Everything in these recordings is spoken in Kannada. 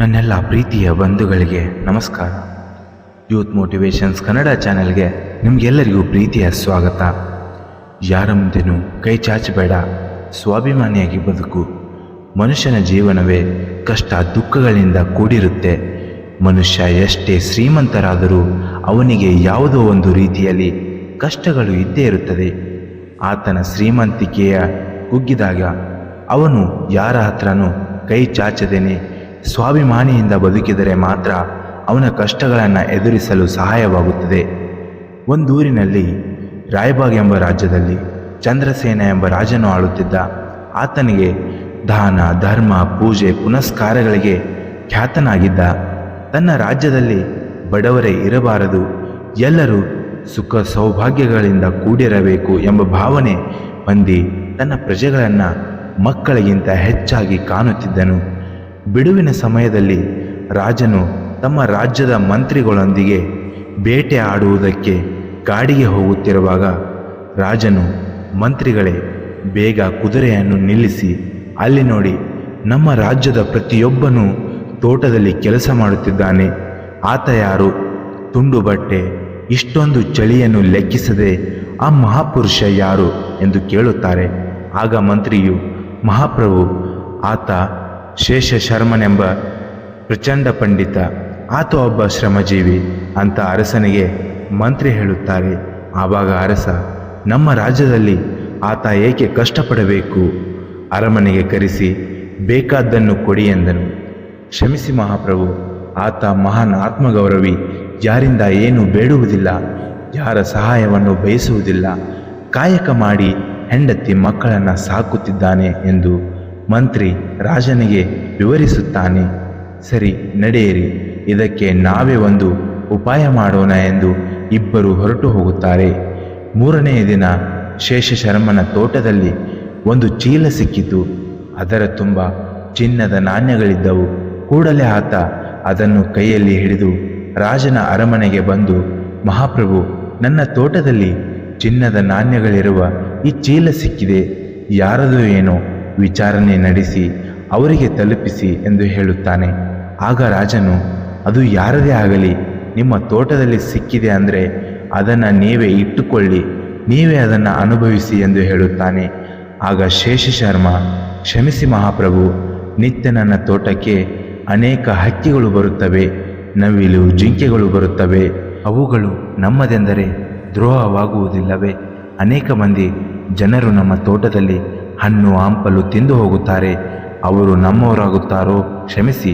ನನ್ನೆಲ್ಲ ಪ್ರೀತಿಯ ಬಂಧುಗಳಿಗೆ ನಮಸ್ಕಾರ. ಯೂತ್ ಮೋಟಿವೇಶನ್ಸ್ ಕನ್ನಡ ಚಾನೆಲ್ಗೆ ನಿಮಗೆಲ್ಲರಿಗೂ ಪ್ರೀತಿಯ ಸ್ವಾಗತ. ಯಾರ ಮುಂದೆನೂ ಕೈ ಚಾಚಬೇಡ. ಸ್ವಾಭಿಮಾನಿಯಾಗಿ ಬದುಕು. ಮನುಷ್ಯನ ಜೀವನವೇ ಕಷ್ಟ ದುಃಖಗಳಿಂದ ಕೂಡಿರುತ್ತೆ. ಮನುಷ್ಯ ಎಷ್ಟೇ ಶ್ರೀಮಂತರಾದರೂ ಅವನಿಗೆ ಯಾವುದೋ ಒಂದು ರೀತಿಯಲ್ಲಿ ಕಷ್ಟಗಳು ಇದ್ದೇ ಇರುತ್ತದೆ. ಆತನ ಶ್ರೀಮಂತಿಕೆಯ ಕುಗ್ಗಿದಾಗ ಅವನು ಯಾರ ಹತ್ರನೂ ಕೈ ಚಾಚದೇನೆ ಸ್ವಾಭಿಮಾನಿಯಿಂದ ಬದುಕಿದರೆ ಮಾತ್ರ ಅವನ ಕಷ್ಟಗಳನ್ನು ಎದುರಿಸಲು ಸಹಾಯವಾಗುತ್ತದೆ. ಒಂದೂರಿನಲ್ಲಿ ರಾಯಬಾಗ್ ಎಂಬ ರಾಜ್ಯದಲ್ಲಿ ಚಂದ್ರಸೇನ ಎಂಬ ರಾಜನು ಆಳುತ್ತಿದ್ದ ಆತನಿಗೆ ದಾನ, ಧರ್ಮ, ಪೂಜೆ, ಪುನಸ್ಕಾರಗಳಿಗೆ ಖ್ಯಾತನಾಗಿದ್ದ. ತನ್ನ ರಾಜ್ಯದಲ್ಲಿ ಬಡವರೇ ಇರಬಾರದು, ಎಲ್ಲರೂ ಸುಖ ಸೌಭಾಗ್ಯಗಳಿಂದ ಕೂಡಿರಬೇಕು ಎಂಬ ಭಾವನೆ ಹೊಂದಿ ತನ್ನ ಪ್ರಜೆಗಳನ್ನು ಮಕ್ಕಳಿಗಿಂತ ಹೆಚ್ಚಾಗಿ ಕಾಣುತ್ತಿದ್ದನು. ಬಿಡುವಿನ ಸಮಯದಲ್ಲಿ ರಾಜನು ತಮ್ಮ ರಾಜ್ಯದ ಮಂತ್ರಿಗಳೊಂದಿಗೆ ಬೇಟೆ ಆಡುವುದಕ್ಕೆ ಕಾಡಿಗೆ ಹೋಗುತ್ತಿರುವಾಗ ರಾಜನು, ಮಂತ್ರಿಗಳೇ, ಬೇಗ ಕುದುರೆಯನ್ನು ನಿಲ್ಲಿಸಿ, ಅಲ್ಲಿ ನೋಡಿ, ನಮ್ಮ ರಾಜ್ಯದ ಪ್ರತಿಯೊಬ್ಬನೂ ತೋಟದಲ್ಲಿ ಕೆಲಸ ಮಾಡುತ್ತಿದ್ದಾನೆ. ಆತ ಯಾರು? ತುಂಡು ಬಟ್ಟೆ, ಇಷ್ಟೊಂದು ಚಳಿಯನ್ನು ಲೆಕ್ಕಿಸದೆ ಆ ಮಹಾಪುರುಷ ಯಾರು? ಎಂದು ಕೇಳುತ್ತಾರೆ. ಆಗ ಮಂತ್ರಿಯು, ಮಹಾಪ್ರಭು, ಆತ ಶೇಷ ಶರ್ಮನೆಂಬ ಪ್ರಚಂಡ ಪಂಡಿತ, ಆತ ಒಬ್ಬ ಶ್ರಮಜೀವಿ ಅಂತ ಅರಸನಿಗೆ ಮಂತ್ರಿ ಹೇಳುತ್ತಾರೆ. ಆವಾಗ ಅರಸ, ನಮ್ಮ ರಾಜ್ಯದಲ್ಲಿ ಆತ ಏಕೆ ಕಷ್ಟಪಡಬೇಕು? ಅರಮನೆಗೆ ಕರೆಸಿ, ಬೇಕಾದ್ದನ್ನು ಕೊಡಿ ಎಂದನು. ಕ್ಷಮಿಸಿ ಮಹಾಪ್ರಭು, ಆತ ಮಹಾನ್ ಆತ್ಮಗೌರವಿ, ಯಾರಿಂದ ಏನು ಬೇಡುವುದಿಲ್ಲ, ಯಾರ ಸಹಾಯವನ್ನು ಬಯಸುವುದಿಲ್ಲ, ಕಾಯಕ ಮಾಡಿ ಹೆಂಡತಿ ಮಕ್ಕಳನ್ನು ಸಾಕುತ್ತಿದ್ದಾನೆ ಎಂದು ಮಂತ್ರಿ ರಾಜನಿಗೆ ವಿವರಿಸುತ್ತಾನೆ. ಸರಿ, ನಡೆಯಿರಿ. ಇದಕ್ಕೆ ನಾವೇ ಒಂದು ಉಪಾಯ ಮಾಡೋಣ ಎಂದು ಇಬ್ಬರು ಹೊರಟು ಹೋಗುತ್ತಾರೆ. ಮೂರನೆಯ ದಿನ ಶೇಷಶರ್ಮನ ತೋಟದಲ್ಲಿ ಒಂದು ಚೀಲ ಸಿಕ್ಕಿತು. ಅದರ ತುಂಬ ಚಿನ್ನದ ನಾಣ್ಯಗಳಿದ್ದವು. ಕೂಡಲೇ ಆತ ಅದನ್ನು ಕೈಯಲ್ಲಿ ಹಿಡಿದು ರಾಜನ ಅರಮನೆಗೆ ಬಂದು, ಮಹಾಪ್ರಭು, ನನ್ನ ತೋಟದಲ್ಲಿ ಚಿನ್ನದ ನಾಣ್ಯಗಳಿರುವ ಈ ಚೀಲ ಸಿಕ್ಕಿದೆ. ಯಾರದು ಏನೋ? ವಿಚಾರಣೆ ನಡೆಸಿ ಅವರಿಗೆ ತಲುಪಿಸಿ ಎಂದು ಹೇಳುತ್ತಾನೆ. ಆಗ ರಾಜನು, ಅದು ಯಾರದೇ ಆಗಲಿ, ನಿಮ್ಮ ತೋಟದಲ್ಲಿ ಸಿಕ್ಕಿದೆ ಅಂದರೆ ಅದನ್ನು ನೀವೇ ಇಟ್ಟುಕೊಳ್ಳಿ, ನೀವೇ ಅದನ್ನು ಅನುಭವಿಸಿ ಎಂದು ಹೇಳುತ್ತಾನೆ. ಆಗ ಶೇಷಶರ್ಮ, ಕ್ಷಮಿಸಿ ಮಹಾಪ್ರಭು, ನಿತ್ಯ ನನ್ನ ತೋಟಕ್ಕೆ ಅನೇಕ ಹಕ್ಕಿಗಳು ಬರುತ್ತವೆ, ನವಿಲು ಜಿಂಕೆಗಳು ಬರುತ್ತವೆ, ಅವುಗಳು ನಮ್ಮದೆಂದರೆ ದ್ರೋಹವಾಗುವುದಿಲ್ಲವೇ. ಅನೇಕ ಮಂದಿ ಜನರು ನಮ್ಮ ತೋಟದಲ್ಲಿ ಹಣ್ಣು ಹಂಪಲು ತಿಂದು ಹೋಗುತ್ತಾರೆ. ಅವರು ನಮ್ಮವರಾಗುತ್ತಾರೋ? ಕ್ಷಮಿಸಿ.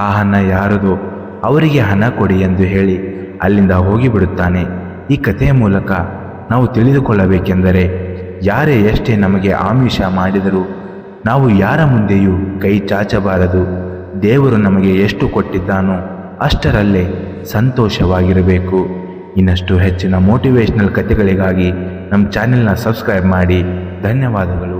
ಆ ಹಣ ಯಾರದೋ? ಅವರಿಗೆ ಹಣ ಕೊಡಿ ಎಂದು ಹೇಳಿ ಅಲ್ಲಿಂದ ಹೋಗಿಬಿಡುತ್ತಾನೆ. ಈ ಕಥೆಯ ಮೂಲಕ ನಾವು ತಿಳಿದುಕೊಳ್ಳಬೇಕೆಂದರೆ, ಯಾರೇ ಎಷ್ಟೇ ನಮಗೆ ಆಮಿಷ ಮಾಡಿದರೂ ನಾವು ಯಾರ ಮುಂದೆಯೂ ಕೈ ಚಾಚಬಾರದು. ದೇವರು ನಮಗೆ ಎಷ್ಟು ಕೊಟ್ಟಿದ್ದಾನೋ ಅಷ್ಟರಲ್ಲೇ ಸಂತೋಷವಾಗಿರಬೇಕು. ಇನ್ನಷ್ಟು ಹೆಚ್ಚಿನ ಮೋಟಿವೇಶ್ನಲ್ ಕಥೆಗಳಿಗಾಗಿ ನಮ್ಮ ಚಾನೆಲ್ನ ಸಬ್ಸ್ಕ್ರೈಬ್ ಮಾಡಿ. ಧನ್ಯವಾದಗಳು.